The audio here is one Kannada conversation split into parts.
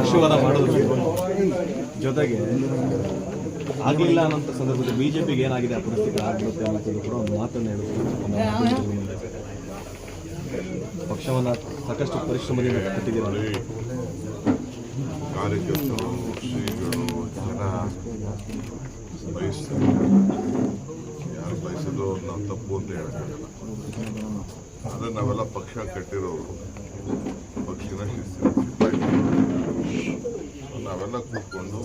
ಆಶೀರ್ವಾದ ಮಾಡೋದ್ರ ಜೊತೆಗೆ ಆಗಲಿಲ್ಲ ಅನ್ನೋಂಥ ಸಂದರ್ಭದಲ್ಲಿ ಬಿಜೆಪಿಗೆ ಏನಾಗಿದೆ, ಆ ಪರಿಸ್ಥಿತಿ ಆಗಿರುತ್ತೆ ಅನ್ನೋದು ಕೂಡ ಒಂದು ಮಾತನ್ನು ಹೇಳುತ್ತೆ ಪಕ್ಷವನ್ನು ಸಾಕಷ್ಟು ಪರಿಶ್ರಮದಿಂದ ಕಟ್ಟಿದ್ದೀವಿ ಯಾರು ಬಯಸಿದ್ರು ನಾವು ತಪ್ಪು ಅಂತ ಹೇಳಕ್ಕಾಗಲ್ಲ ಆದರೆ ನಾವೆಲ್ಲ ಪಕ್ಷ ಕಟ್ಟಿರೋರು, ಪಕ್ಷನ ಶಿಸ್ತಿನ. ನಾವೆಲ್ಲ ಕೂತ್ಕೊಂಡು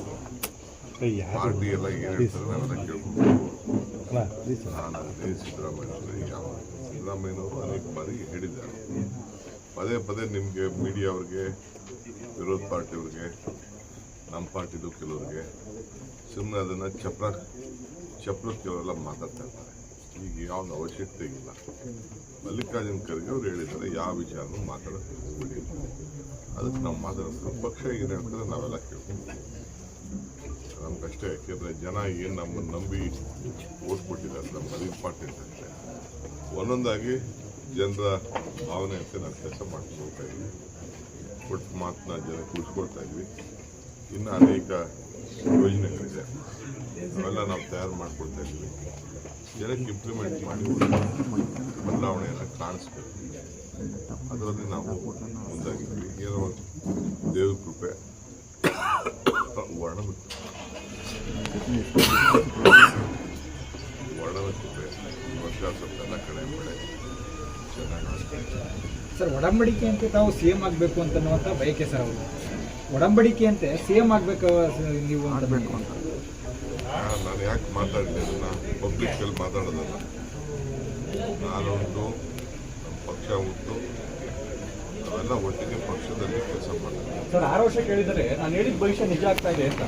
ಪಾರ್ಟಿ ಎಲ್ಲ ಏನ್ ಹೇಳ್ತಾರೆ ನಾವೆಲ್ಲ ಕೇಳ್ಕೊಂಡು ನಾನು ಅದೇ ಸಿದ್ದರಾಮಯ್ಯ ಯಾವ ಸಿದ್ದರಾಮಯ್ಯನವರು ಅನೇಕ ಬಾರಿ ಹೇಳಿದ್ದಾರೆ. ಪದೇ ಪದೇ ನಿಮಗೆ ಮೀಡಿಯಾವ್ರಿಗೆ ವಿರೋಧ ಪಾರ್ಟಿಯವ್ರಿಗೆ ನಮ್ಮ ಪಾರ್ಟಿದು ಕೆಲವ್ರಿಗೆ ಸುಮ್ಮನೆ ಅದನ್ನು ಚಪ್ರ ಚಪ್ರದ ಕೆಲವೆಲ್ಲ ಮಾತಾಡ್ತಾ ಇರ್ತಾರೆ. ಈಗ ಯಾವ ಅವಶ್ಯಕತೆ ಇಲ್ಲ. ಮಲ್ಲಿಕಾರ್ಜುನ ಖರ್ಗೆ ಅವ್ರು ಹೇಳಿದ್ದಾರೆ, ಯಾವ ವಿಚಾರನೂ ಹೋಗ್ಬಿಡಿ ಅದಕ್ಕೆ ನಾವು ಮಾತಾಡೋದು ಪಕ್ಷ ಏನು ಹೇಳ್ತಾರೆ ನಾವೆಲ್ಲ ಕೇಳ್ತೀವಿ. ನಮ್ಗಷ್ಟೇ ಯಾಕೆಂದರೆ ಜನ ಏನು ನಮ್ಮನ್ನು ನಂಬಿ ಓಟ್ ಕೊಟ್ಟಿದ್ದಾರೆ ಅದು ಇಂಪಾರ್ಟೆಂಟ್ ಅಷ್ಟೇ ಒಂದೊಂದಾಗಿ ಜನರ ಭಾವನೆ ಅಂತ ನಾವು ಕೆಲಸ ಮಾಡ್ಕೊಳ್ತಾ ಇದ್ವಿ ಕೊಟ್ಟು ಮಾತನ್ನ ಜನ ಉಳಿಸ್ಕೊಳ್ತಾ ಇದ್ವಿ ಇನ್ನು ಅನೇಕ ಯೋಜನೆಗಳಿದೆ. ಅವೆಲ್ಲ ನಾವು ತಯಾರು ಮಾಡ್ಕೊಳ್ತಾ ಇದ್ವಿ ಜನಕ್ಕೆ ಇಂಪ್ಲಿಮೆಂಟ್ ಬದಲಾವಣೆಯನ್ನು ಕಾಣಿಸ್ಬೇಕು. ಅದರಲ್ಲಿ ನಾವು ಮುಂದಾಗಿದ್ವಿ ಏನೋ ಒಂದು ದೇವ್ರ ಕೃಪೆ ವರ್ಣದ ವರ್ಣದ ಕೃಪೆ. ವರ್ಷ ಎಲ್ಲ ಕಡೆ ಇದೆ. ಸರ್, ಒಡಂಬಡಿಕೆ ಅಂತ ತಾವು ಸೇಮ್ ಆಗಬೇಕು ಅಂತ ಬಯಕೆ ಸರ್ ಅವರು. ಒಡಂಬಡಿಕೆ ಸಿಎಂ ಆಗ್ಬೇಕು ನೀವು ಮಾಡಬೇಕು ಅಂತ. ನಾನು ಯಾಕೆ ಮಾತಾಡಿದೆ ಅದನ್ನ? ಪಬ್ಲಿಕ್ಕಲ್ಲಿ ಮಾತಾಡೋದಲ್ಲ. ನಾನೊಂದು ನಮ್ಮ ಪಕ್ಷ ಉಂಟು ನಾವೆಲ್ಲ ಒಟ್ಟಿಗೆ ಪಕ್ಷದಲ್ಲಿ ಕೆಲಸ ಮಾಡ್ತೀವಿ. ಸರ್ ಆರು ವರ್ಷ ಕೇಳಿದರೆ ನಾನು ಹೇಳಿದ ಭವಿಷ್ಯ ನಿಜ ಆಗ್ತಾ ಇದೆ ಅಂತ.